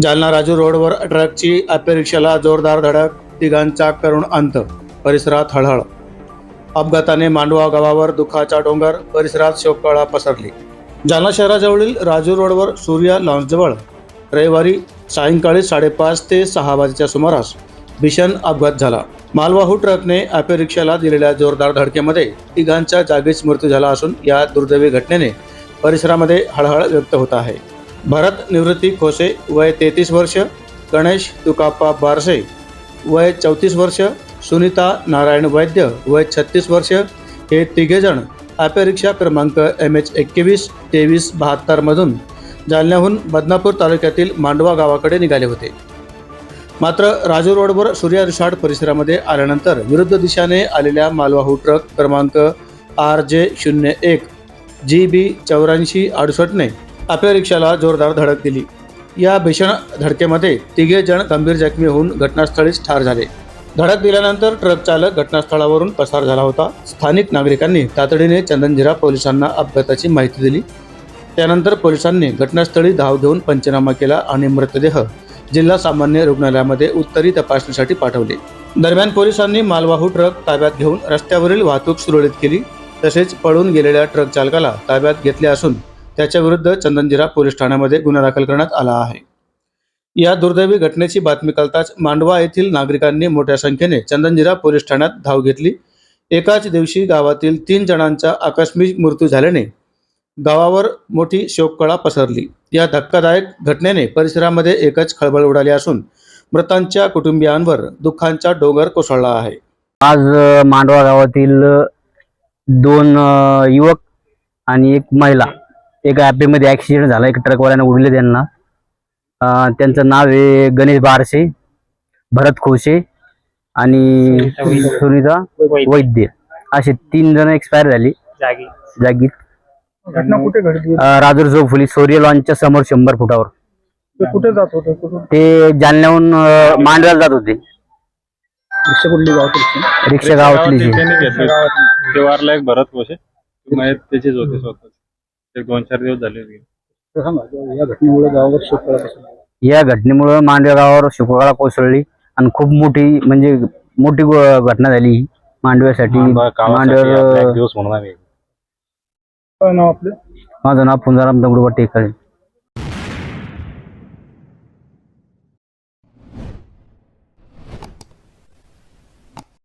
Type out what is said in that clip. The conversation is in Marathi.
जालना राजू रोडवर ट्रकची ॲपे रिक्षाला जोरदार धडक तिघांचा करुण अंत परिसरात हळहळ. अपघाताने मांडवा गावावर दुखाचा डोंगर परिसरात शोककळा पसरली. जालना शहराजवळील राजू रोडवर सूर्या लॉन्सजवळ रविवारी सायंकाळी साडेपाच ते सहा वाजेच्या सुमारास भीषण अपघात झाला. मालवाहू ट्रकने ॲपे रिक्षाला दिलेल्या जोरदार धडकेमध्ये तिघांचा जागीच मृत्यू झाला असून या दुर्दैवी घटनेने परिसरामध्ये हळहळ व्यक्त होत आहे. भरत निवृत्ती खोसे वय तेहतीस वर्ष गणेश तुकाप्पा बारसे वय चौतीस वर्ष सुनीता नारायण वैद्य वय छत्तीस वर्ष हे तिघेजण ॲपे रिक्षा क्रमांक एम एच एकवीस तेवीस बहात्तरमधून जालन्याहून बदनापूर तालुक्यातील मांडवा गावाकडे निघाले होते. मात्र राजू रोडवर सूर्या रिसॉर्ट परिसरामध्ये आल्यानंतर विरुद्ध दिशेने आलेल्या मालवाहू ट्रक क्रमांक आर जे शून्य एक जी बी चौऱ्याऐंशी अडुसष्टने आपल्या रिक्षाला जोरदार धडक दिली. या भीषण धडकेमध्ये तिघे जण गंभीर जखमी होऊन घटनास्थळीच ठार झाले. धडक दिल्यानंतर ट्रक चालक घटनास्थळावरून पसार झाला होता. स्थानिक नागरिकांनी तातडीने चंदनजिरा पोलिसांना अपघाताची माहिती दिली. त्यानंतर पोलिसांनी घटनास्थळी धाव घेऊन पंचनामा केला आणि मृतदेह जिल्हा सामान्य रुग्णालयामध्ये उत्तरी तपासणीसाठी पाठवले. दरम्यान पोलिसांनी मालवाहू ट्रक ताब्यात घेऊन रस्त्यावरील वाहतूक सुरळीत केली तसेच पळून गेलेल्या ट्रक चालकाला ताब्यात घेतले असून त्याच्या विरुद्ध चंदनजिरा पोलीस ठाण्यामध्ये गुन्हा दाखल करण्यात आला आहे. या दुर्दैवी घटनेची बातमी कळताच मांडवा येथील नागरिकांनी मोठ्या संख्येने चंदनजिरा पोलीस ठाण्यात धाव घेतली. एकाच दिवशी गावातील तीन जणांचा आकस्मिक मृत्यू झाल्याने गावावर मोठी शोककळा पसरली. या धक्कादायक घटनेने परिसरामध्ये एकच खळबळ उडाली असून मृतांच्या कुटुंबियांवर दुःखांचा डोंगर कोसळला आहे. आज मांडवा गावातील दोन युवक आणि एक महिला एका ॲपेमध्ये ॲक्सिडेंट झाला. एक ट्रकवाल्याने उडले त्यांना. अ, त्यांचं नाव आहे गणेश बारसे भरत खोसे आणि सुनीता वैद्य. असे तीन जण एक्सपायर झाली. जागी. जागीत. घटना कुठे घडली? अ, राजूर चौफुली सोरिया लॉन्चच्या समोर शंभर फुटावर. ते कुठे जात होते? ते जालन्याहून मांडव्याला जात होते. रिक्षा कुठली गावात रिक्षा गावातली जी. एक भरत माहीत त्याचेच होते स्वतः. एक दोन चार दिवस झाले होते. या घटनेमुळे गावावर शोक असेल या घटनेमुळे मांडव्या गावावर शुक्रवार कोसळली आणि खूप मोठी म्हणजे मोठी गो- घटना झाली ही मांडव्यासाठी. मांडवा गावासाठी मांडव्यावर आपला एक दिवस म्हणून आम्ही काय नाव आपलं? माझं नाव पुंजाराम दगडूबा टेकाळे.